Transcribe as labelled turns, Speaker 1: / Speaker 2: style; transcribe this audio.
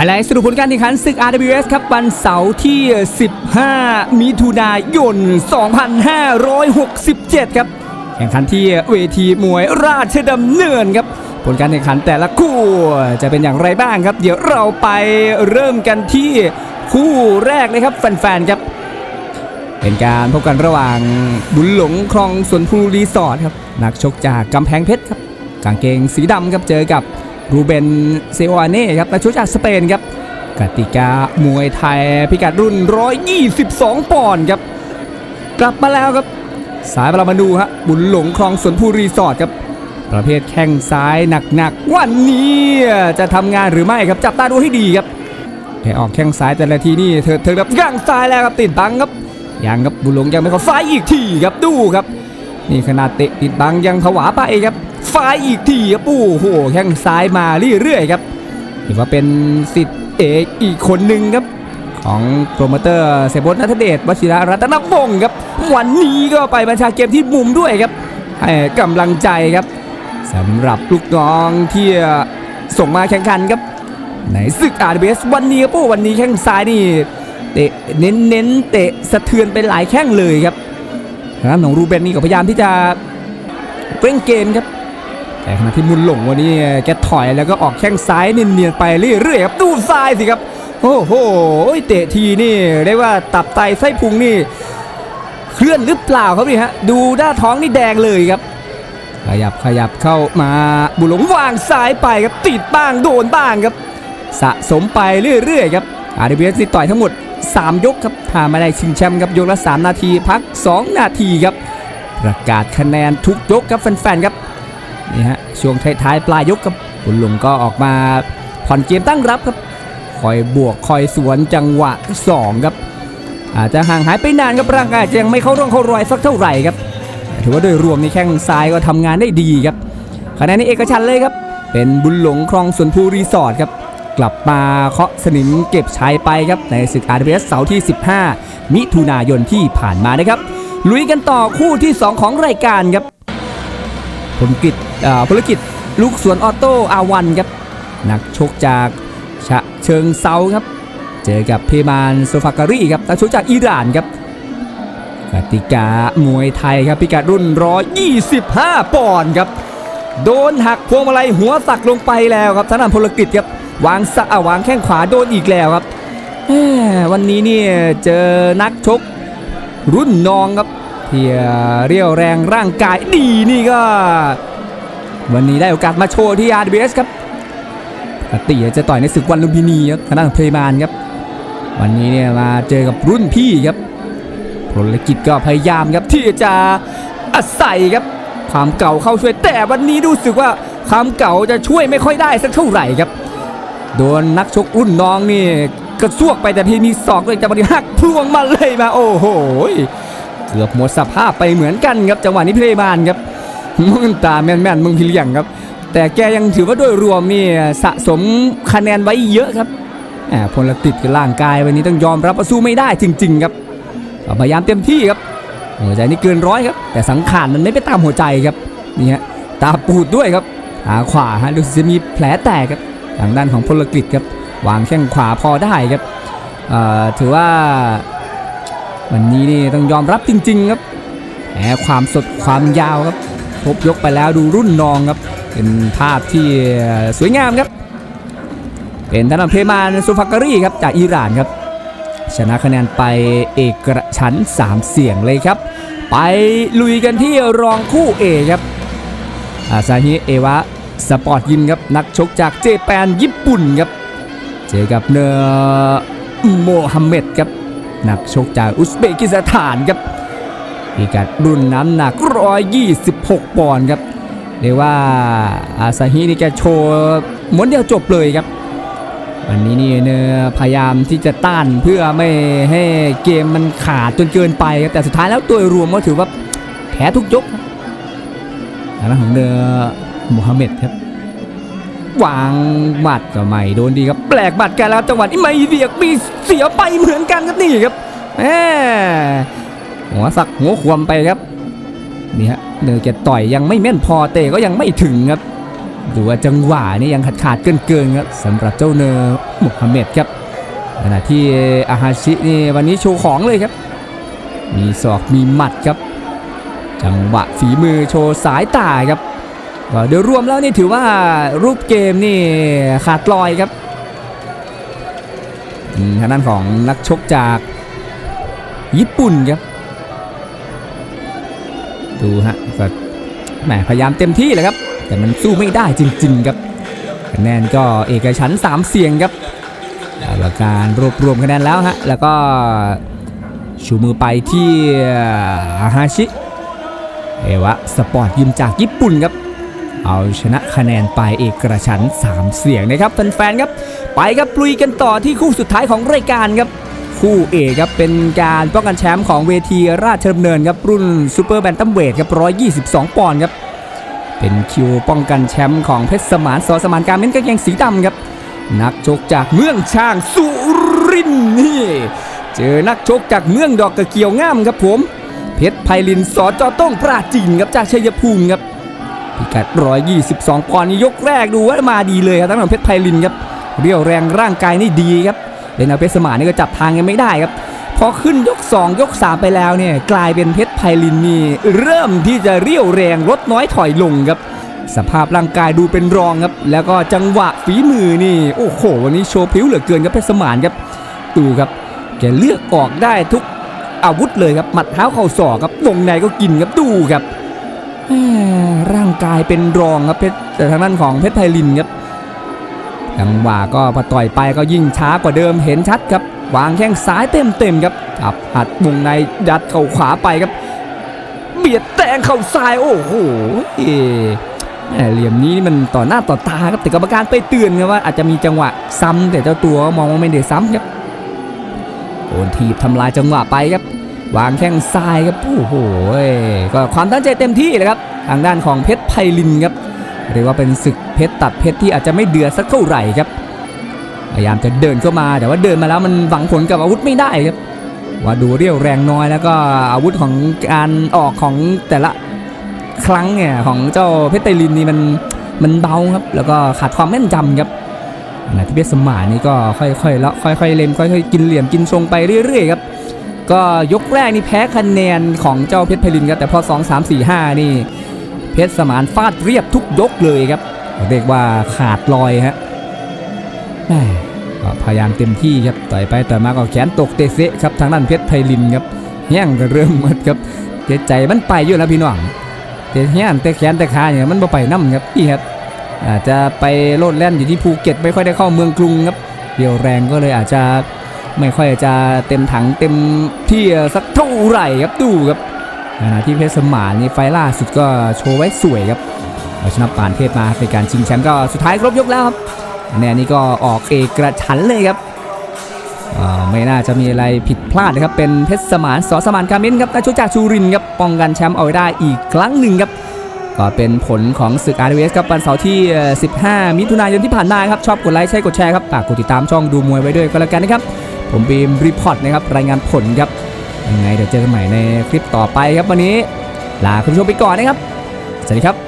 Speaker 1: อะไรสรุปผลการแข่งขันศึก RWS ครับวันเสาร์ที่ 15 มิถุนายน 2567 ครับ แข่งขันที่เวทีมวยราชดำเนินครับ ผลการแข่งขันแต่ละคู่จะเป็นอย่างไรบ้างครับ เดี๋ยวเราไปเริ่มกันที่คู่แรกเลยครับแฟนๆครับ เป็นการพบกันระหว่างบุญหลงคลองสวนพลูรีสอร์ทครับ นักชกจากกำแพงเพชรครับกางเกงสีดำครับเจอกับ รูเบนเซโอาเน่ครับนักชกจากสเปนครับกติกามวยไทยพิกัดรุ่น 122 ปอนด์ครับ กลับมาแล้วครับ สายประมาดูฮะบุญหลงคลองสวนพลูรีสอร์ทครับ ประเภทแข้งซ้ายหนักๆ วันนี้จะทำงานหรือไม่ครับ จับตาดูให้ดีครับแค่ออกแข้งซ้ายแต่ละทีนี่เธอเธอครับย่างซ้ายแล้วครับติดบังครับยังครับบุญหลงยังไม่เข้าไฟอีกทีครับดูครับ นี่ขนาดเตะติดบังยังผวาไปครับ ไฟอีกทีครับโอ้โหแข้งซ้ายมาเรื่อยๆครับถือว่าเป็นสิทธิ์เอกอีกคนหนึ่งครับ ของโปรโมเตอร์เสบดนัทเดชวชิระรัตนวงศ์ครับ วันนี้ก็ไปบัญชาเกมที่มุมด้วยครับให้กำลังใจครับสำหรับลูกน้องที่ส่งมาแข่งขันครับในศึกอาร์เบสวันนี้ครับโอ้วันนี้แข้งซ้ายนี่เตะเน้นเน้นเตะสะเทือนไปหลายแข้งเลยครับทางด้านของรูเบนนี่ก็พยายามที่จะเร่งเกมครับ แต่ขณะที่มุนหลงวันนี้แกถอยแล้วก็ออกแข้งซ้ายเนียนๆไปเรื่อยๆครับดูซ้ายสิครับโอ้โหเตะทีนี่เรียกว่าตับไตไส้พุงนี่ เคลื่อนหรือเปล่าครับนี่ฮะดูหน้าท้องนี่แดงเลยครับ ขยับขยับเข้ามาบุหลงวางซ้ายไปครับติดบ้างโดนบ้างครับ สะสมไปเรื่อยๆครับอาร์เบียสต่อยทั้งหมด 3 ยกครับถ้าไม่ได้ชิงแชมป์ครับยกละ 3 นาทีพัก 2 นาทีครับ ประกาศคะแนนทุกยกครับแฟนๆครับ นี่ฮะช่วงท้ายๆปลายยกครับบุญหลงก็ออกมาผ่อนเกมตั้งรับครับคอยบวกคอยสวนจังหวะ 2 ครับ อาจจะห่างหายไปนานครับร่างกายจะยังไม่เข้าร่องเข้ารอยสักเท่าไหร่ครับถือว่าโดยรวมในแข้งซ้ายก็ทำงานได้ดีครับคะแนนนี้เอกชันเลยครับ เป็นบุญหลงคลองสวนภูรีสอร์ทครับกลับมาเคาะสนิมเก็บชัยไปครับในศึกอาร์เอสเสาร์ที่ 15 มิถุนายนที่ผ่านมานะครับลุยกันต่อคู่ที่ 2 ของรายการครับ ผลกิจอ่าภารกิจลูกสวนออโต้อาวันครับนักชกจากฉะเชิงเซาครับ เจอกับเพมานโซฟาการีครับนักชกจากอิหร่านครับกติกามวยไทยครับ พิกัดรุ่น 125 ปอนด์ครับ โดนหักพวงมาลัยหัวสักลงไปแล้วครับทางด้านพลกฤษครับ วางสะอะวางแข้งขวาโดนอีกแล้วครับวันนี้เนี่ยเจอนักชกรุ่นน้องครับ เที่เรียวแรงร่างกายดีนี่ก็ วันนี้ได้โอกาสมาโชว์ที่ RBS ครับปกติจะต่อยในศึกวันลุมพินีครับทางด้านเพลย์มานครับ วันนี้เนี่ยมาเจอกับรุ่นพี่ครับพลกิจก็พยายามครับที่จะอาศัยครับ ความเก่าเข้าช่วยแต่วันนี้รู้สึกว่าความเก่าจะช่วยไม่ค่อยได้สักเท่าไหร่ครับ โดนนักชกรุ่นน้องนี่กระซวกไปแต่ทีมีศอกด้วยจังหวะนี้หักพลวงมาเลยมาโอ้โห เกือบหมดสภาพไปเหมือนกันครับจังหวะนี้เพลย์มานครับมึงตาแม่นๆมึงพิเลียงครับ แต่แกยังถือว่าโดยรวมนี่สะสมคะแนนไว้เยอะครับแหมพลติดกับร่างกายวันนี้ต้องยอมรับว่าสู้ไม่ได้จริง ๆ ครับพยายามเต็มที่ครับ หัวใจนี่เกินร้อยครับ แต่สังขารมันไม่ไปตามหัวใจครับนี่ฮะตาปูดด้วยครับขาขวาฮะดูสิจะมีแผลแตกครับทางด้านของพลกฤษครับวางแข้งขวาพอได้ครับถือว่า วันนี้นี่ต้องยอมรับจริง ๆ ครับแหมความสดความยาวครับครบยกไปแล้วดูรุ่นน้องครับ เป็นภาพที่สวยงามครับ เป็นทางด้านเพมานซูฟาการีครับจากอิหร่านครับ ชนะคะแนนไปเอกฉันท์สามเสียงเลยครับ ไปลุยกันที่รองคู่เอกครับอาซาฮิเอวะสปอร์ตยิมครับนักชกจากเจแปนญี่ปุ่นครับ เจอกับเนอโมฮัมเหม็ดครับ นักชกจากอุซเบกิสถานครับพิกัดรุ่นน้ำหนัก 126 ปอนด์ครับเรียกว่าอาซาฮินี่แกโชว์ม้วนเดียวจบเลยครับ วันนี้นี่เนอพยายามที่จะต้านเพื่อไม่ให้เกมมันขาดจนเกินไปครับแต่สุดท้ายแล้วโดยรวมก็ถือว่าแพ้ทุกยกครับทางด้านของเนอโมฮัมเหม็ดครับ วางหมัดก็ไม่โดนดีครับแปลกหมัดกันแล้วจังหวะนี้ไม่เดียกมีเสียไปเหมือนกันครับนี่ครับแหมหัวสักหัวควมไปครับนี่ฮะเนอแกต่อยยังไม่แม่นพอเตะก็ยังไม่ถึงครับดูว่าจังหวะนี่ยังขาดขาดเกินเกินครับสำหรับเจ้าเนอมุฮัมเมดครับขณะที่อาฮาชินี่วันนี้โชว์ของเลยครับ มีศอกมีหมัดครับ จังหวะฝีมือโชว์สายตาครับ ก็โดยรวมแล้วนี่ถือว่ารูปเกมนี่ขาดลอยครับทางด้านของนักชกจากญี่ปุ่นครับ ดูฮะก็แหมพยายามเต็มที่เลยครับ แต่มันสู้ไม่ได้จริง ๆ ครับคะแนนก็เอกฉันท์สามเสียงครับแล้วการรวบรวมคะแนนแล้วฮะแล้วก็ชูมือไปที่อาฮาชิเอวะสปอร์ตยิมจากญี่ปุ่นครับ เอาชนะคะแนนไปเอกระชันท์3เสียงนะครับแฟนๆครับ ไปครับลุยกันต่อที่คู่สุดท้ายของรายการครับ คู่เอกครับเป็นการป้องกันแชมป์ของเวทีราชดำเนินครับรุ่นซูเปอร์แบนตัมเวทครับ122 ปอนด์ครับเป็นคิวป้องกันแชมป์ของเพชรสมานสอสมานการเม้นกางเกงสีดำครับ นักชกจากเมืองช่างสุรินนี่เจอนักชกจากเมืองดอกกระเกียวงามครับผม เพชรไพลินสอจอต้องปราจีนครับจากชัยภูมิครับ พิกัด 122ปอนด์นี่ยกแรกดูว่ามาดีเลยครับทั้งของเพชรไพลินครับเรียวแรงร่างกายนี่ดีครับเลนอาเพชรสมานนี่ก็จับทางกันไม่ได้ครับพอขึ้นยก 2 ยก 3 ไปแล้วเนี่ยกลายเป็นเพชรไพลินนี่เริ่มที่จะเรียวแรงลดน้อยถอยลงครับสภาพร่างกายดูเป็นรองครับ แล้วก็จังหวะฝีมือนี่โอ้โห วันนี้โชว์พริ้วเหลือเกินครับเพชรสมานครับดูครับแกเลือกออกได้ทุกอาวุธเลยครับหมัดเท้าเข่าศอกครับวงในก็กินครับดูครับางกายเป็นรองครับเพชรแต่ทางด้านของเพชรไพลินครับจังหวะก็พอต่อยไปก็ยิ่งช้ากว่าเดิมเห็นชัดครับ วางแข้งซ้ายเต็มเต็มๆครับจับหัดวงในยัดเข่าขวาไปครับ เบียดแตงเข่าซ้ายโอ้โหแหม่เหลี่ยมนี้มันต่อหน้าต่อตาครับแต่กรรมการไปเตือนครับว่าอาจจะมีจังหวะซ้ำแต่เจ้าตัวมองว่าไม่ได้ซ้ำครับโดนทีบทำลายจังหวะไปครับ วางแข้งซ้ายครับโอ้โหก็ความตั้งใจเต็มที่เลยครับ ทางด้านของเพชรไพลินครับเรียกว่าเป็นศึกเพชรตัดเพชรที่อาจจะไม่เดือดสักเท่าไหร่ครับพยายามจะเดินเข้ามาแต่ว่าเดินมาแล้วมันหวังผลกับอาวุธไม่ได้ครับ ว่าดูเรี่ยวแรงน้อยแล้วก็อาวุธของการออกของแต่ละครั้งเนี่ยของเจ้าเพชรไพลินนี่มันมันเบาครับ แล้วก็ขาดความแม่นยำครับขณะที่เพชรสมานนี่ก็ค่อยๆแล้วค่อยๆเล็มค่อยๆกินเหลี่ยมกินทรงไปเรื่อยๆครับก็ยกแรกนี่แพ้คะแนนของเจ้าเพชรไพลินครับแต่พอ 2 3 4 5 นี่ เพชรสมานฟาดเรียบทุกยกเลยครับ เรียกว่าขาดลอยฮะพยายามเต็มที่ครับต่อยไปต่อยมาก็แขนตกเตะเซะครับทางด้านเพชรไพลินครับแห้งก็เริ่มหมดครับเตะใจมันไปอยู่แล้วพี่น้องเตะแห้งเตะแขนเตะขาเนี่ยมันบ่ไปน้ำครับพี่ครับอาจจะไปโลดแล่นอยู่ที่ภูเก็ตไม่ค่อยได้เข้าเมืองกรุงครับเรียวแรงก็เลยอาจจะไม่ค่อยจะเต็มถังเต็มที่สักเท่าไหร่ครับดูครับ ขณะที่เพชรสมานนี่ไฟล่าสุดก็โชว์ไว้สวยครับเอาชนะปานเทพมาในการชิงแชมป์ก็สุดท้ายครบยกแล้วครับแนนนี้ก็ออกเอกระชันเลยครับไม่น่าจะมีอะไรผิดพลาดนะครับ เป็นเพชรสมานสอสมานคามินครับนักชกจากชูรินครับป้องกันแชมป์เอาไว้ได้อีกครั้งหนึ่งครับก็เป็นผลของศึก r อ s ครับวันเสาร์ที่ 15 มิถุนายนที่ผ่านมาครับ ชอบกดไลค์ใช่กดแชร์ครับฝากกดติดตามช่องดูมวยไว้ด้วยก็แล้วกันนะครับ ผมบีมรีพอร์ตนะครับรายงานผลครับ ยังไงเดี๋ยวเจอกันใหม่ในคลิปต่อไปครับวันนี้ ลาคุณผู้ชมไปก่อนนะครับ สวัสดีครับ